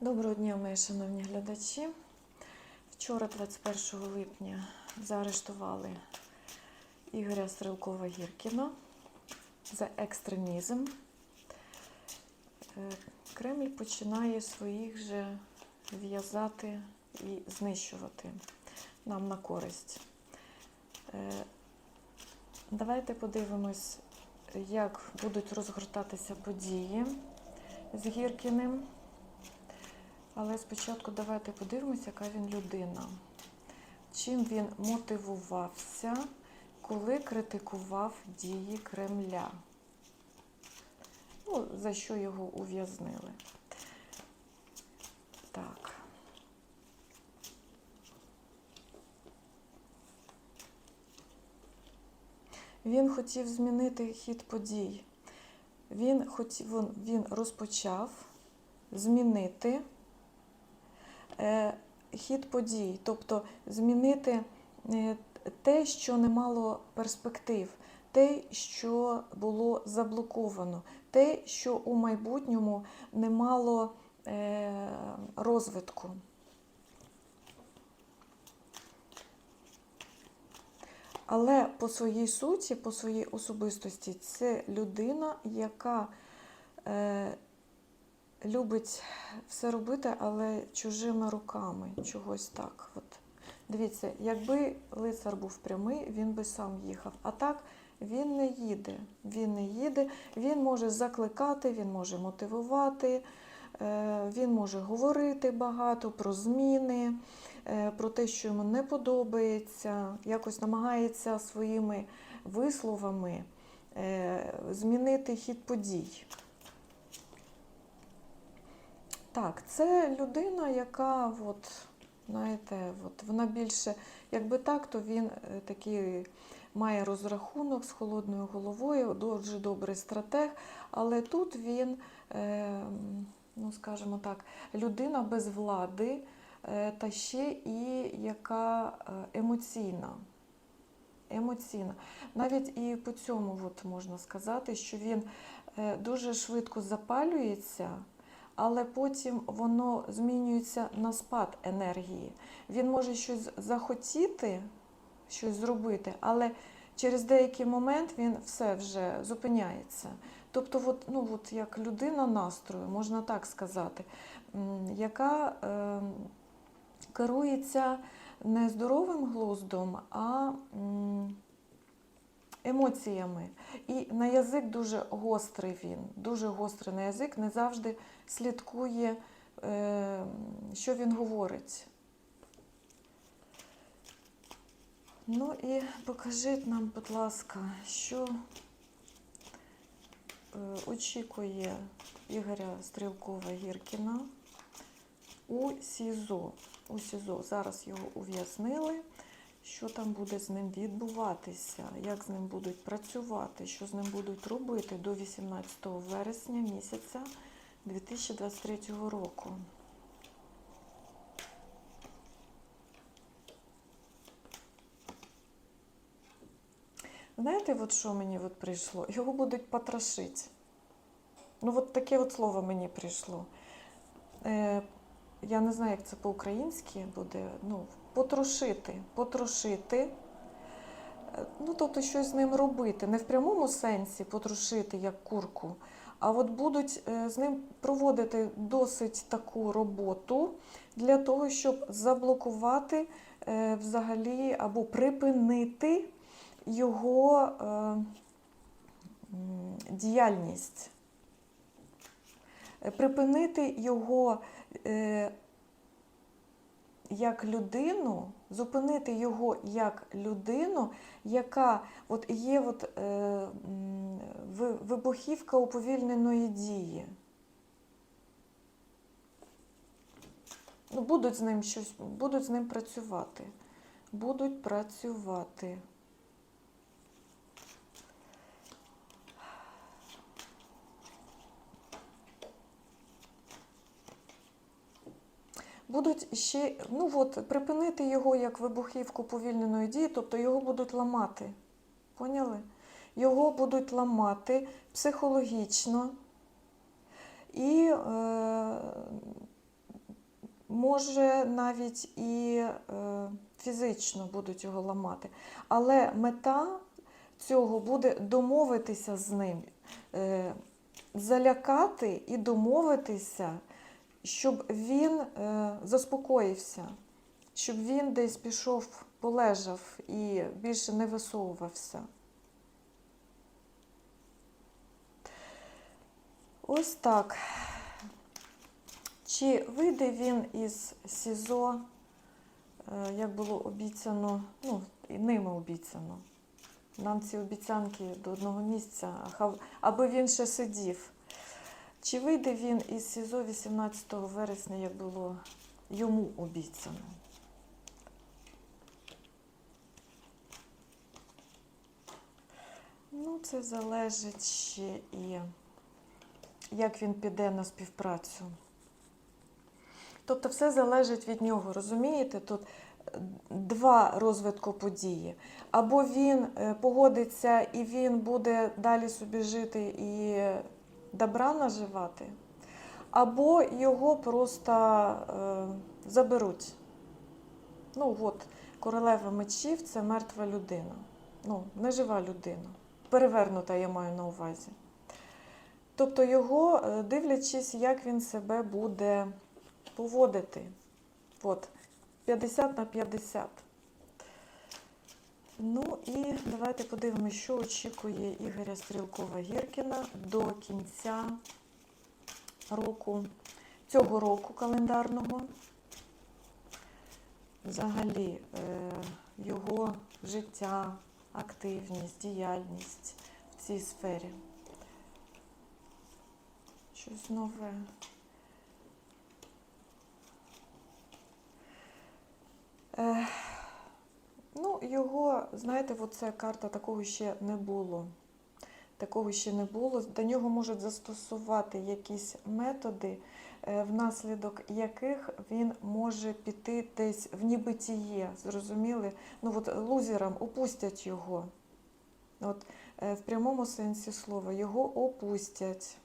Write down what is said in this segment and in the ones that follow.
Доброго дня, мої шановні глядачі. Вчора, 21 липня, заарештували Ігоря Стрелкова Гіркіна за екстремізм. Е, Кремль починає своїх же в'язати і знищувати нам на користь. Е, Давайте подивимось, як будуть розгортатися події з Гіркіним. Але спочатку давайте подивимося, яка він людина. Чим він мотивувався, коли критикував дії Кремля. Ну, за що його ув'язнили. Так. Він хотів змінити хід подій. Він, хотів, він- розпочав змінити хід подій, тобто змінити е, те, що не мало перспектив, те, що було заблоковано, те, що у майбутньому не мало е, розвитку. Але по своїй суті, по своїй особистості, це людина, яка е, любить все робити, але чужими руками, чогось так. От. Дивіться, якби лицар був прямий, він би сам їхав. А так він не їде. Він не їде, він може закликати, він може мотивувати, е, він може говорити багато про зміни, е, про те, що йому не подобається, якось намагається своїми висловами е, змінити хід подій. Так, це людина, яка, от, знаєте, от, вона більше, якби так, то він е, такий має розрахунок з холодною головою, дуже добрий стратег, але тут він, е, ну скажімо так, людина без влади, е, та ще і яка емоційна. Емоційна. Навіть і по цьому от можна сказати, що він дуже швидко запалюється але потім воно змінюється на спад енергії. Він може щось захотіти, щось зробити, але через деякий момент він все вже зупиняється. Тобто, от, ну, от як людина настрою, можна так сказати, яка е, керується не здоровим глуздом, а м, емоціями. І на язик дуже гострий він, дуже гострий на язик, не завжди слідкує, е, що він говорить. Ну і покажіть нам, будь ласка, що е, очікує Ігоря Стрілкова Гіркіна у СІЗО. У СІЗО. Зараз його ув'язнили. Що там буде з ним відбуватися, як з ним будуть працювати, що з ним будуть робити до 18 вересня місяця 2023 року. Знаєте, от що мені от прийшло? Його будуть потрошити. Ну, от таке от слово мені прийшло. Е, я не знаю, як це по-українськи буде. Ну, потрошити. Потрошити. Е, Ну, тобто щось з ним робити. Не в прямому сенсі потрошити, як курку, а от будуть е, з ним проводити досить таку роботу для того, щоб заблокувати е, взагалі або припинити його діяльність. Припинити його як людину, зупинити його як людину, яка от є от, е, вибухівка уповільненої дії. Ну, будуть з ним щось, будуть з ним працювати. Будуть працювати. Будуть ще, ну от, припинити його як вибухівку повільненої дії, тобто його будуть ламати. Поняли? Його будуть ламати психологічно і е, може навіть і е, фізично будуть його ламати. Але мета цього буде домовитися з ним, е, залякати і домовитися, щоб він е, заспокоївся, щоб він десь пішов, полежав і більше не висовувався. Ось так. Чи вийде він із СІЗО, е, як було обіцяно, ну, і ними обіцяно. Нам ці обіцянки до одного місця, аби він ще сидів. Чи вийде він із СІЗО 18 вересня, як було йому обіцяно? Ну, це залежить ще і як він піде на співпрацю. Тобто все залежить від нього, розумієте? Тут е, два розвитку події. Або він е, погодиться і він буде далі собі жити і добра наживати, або його просто е, заберуть. Ну, от, королева мечів це мертва людина. Ну, нежива людина. Перевернута, я маю на увазі. Тобто його, е, дивлячись, як він себе буде поводити. От, 50 на 50. Ну і давайте подивимося, що очікує Ігоря Стрілкова-Гіркіна до кінця року, цього року календарного. Взагалі, е, його життя, активність, діяльність в цій сфері. Щось нове. Е, ну, його, знаєте, оце карта такого ще не було. Такого ще не було. До нього можуть застосувати якісь методи, е, внаслідок яких він може піти десь в нібитіє. Зрозуміли? Ну от лузерам опустять його. От, е, в прямому сенсі слова, його опустять.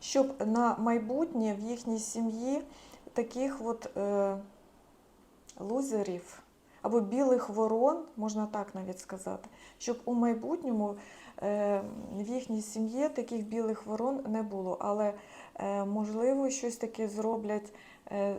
Щоб на майбутнє в їхній сім'ї таких от е, лузерів або білих ворон, можна так навіть сказати, щоб у майбутньому е, в їхній сім'ї таких білих ворон не було. Але е, можливо щось таке зроблять, е,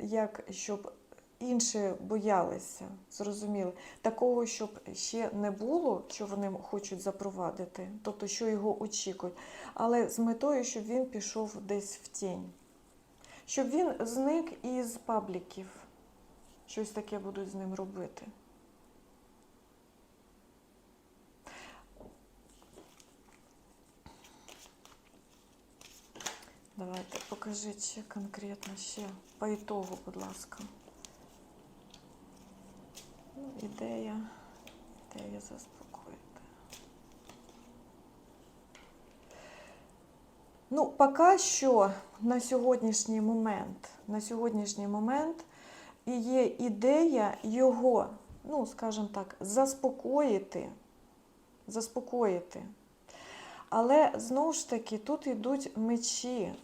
як щоб інші боялися, зрозуміли. Такого, щоб ще не було, що вони хочуть запровадити, тобто, що його очікують, але з метою, щоб він пішов десь в тінь. Щоб він зник із пабліків. Щось таке будуть з ним робити. Давайте покажіть ще конкретно ще по ітогу, будь ласка. Ну, ідея, ідея заспокоїти. Ну, поки що на сьогоднішній момент, на сьогоднішній момент є ідея його, ну, скажімо так, заспокоїти. Заспокоїти. Але знову ж таки, тут йдуть мечі.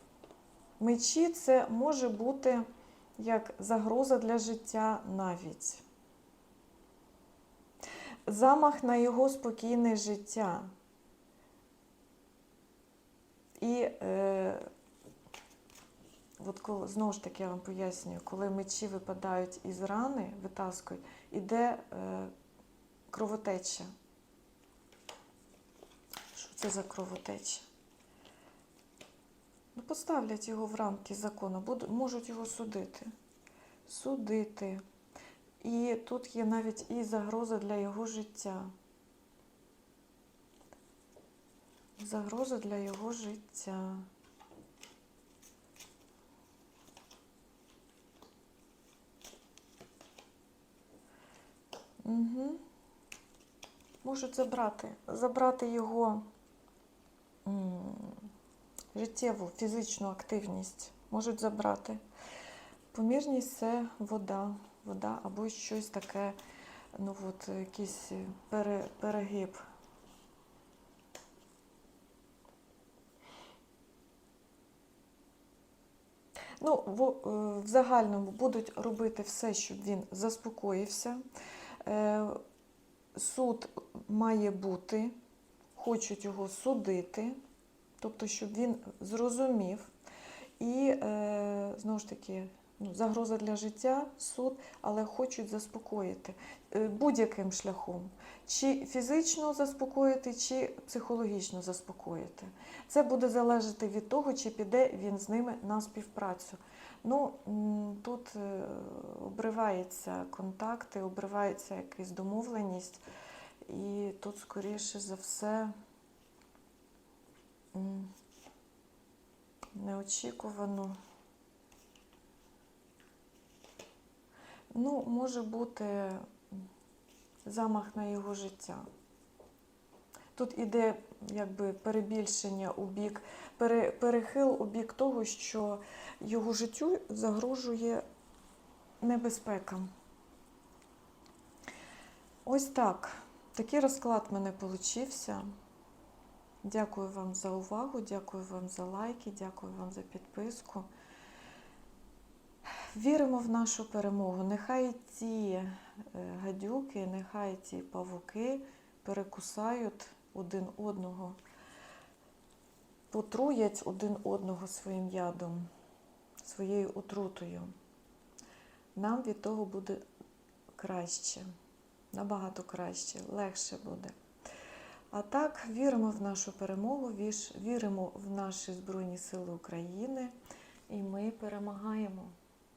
Мечі це може бути як загроза для життя навіть. Замах на його спокійне життя. І е, от коли, знову ж таки я вам пояснюю, коли мечі випадають із рани, витаскують, іде е, кровотеча. Що це за кровотеча? Ну, поставлять його в рамки закону, будуть, можуть його судити. Судити. І тут є навіть і загроза для його життя. Загроза для його життя. Угу. Можуть забрати, забрати його життєву фізичну активність. Можуть забрати. Помірність це вода, вода або щось таке, ну от якийсь пере, перегиб. Ну, в, е, в загальному будуть робити все, щоб він заспокоївся. Е, Суд має бути, хочуть його судити, тобто, щоб він зрозумів. І е, знову ж таки, ну, загроза для життя, суд, але хочуть заспокоїти е, будь-яким шляхом. Чи фізично заспокоїти, чи психологічно заспокоїти. Це буде залежати від того, чи піде він з ними на співпрацю. Ну, тут е, обриваються контакти, обривається якась домовленість, і тут, скоріше за все, неочікувано. Ну, може бути замах на його життя. Тут іде якби перебільшення у бік, пере, перехил у бік того, що його життю загрожує небезпека. Ось так. Такий розклад в мене получився. Дякую вам за увагу, дякую вам за лайки, дякую вам за підписку. Віримо в нашу перемогу. Нехай ці е, гадюки, нехай ці павуки перекусають один одного, потруять один одного своїм ядом, своєю отрутою. Нам від того буде краще, набагато краще, легше буде. А так, віримо в нашу перемогу, віримо в наші Збройні Сили України, і ми перемагаємо.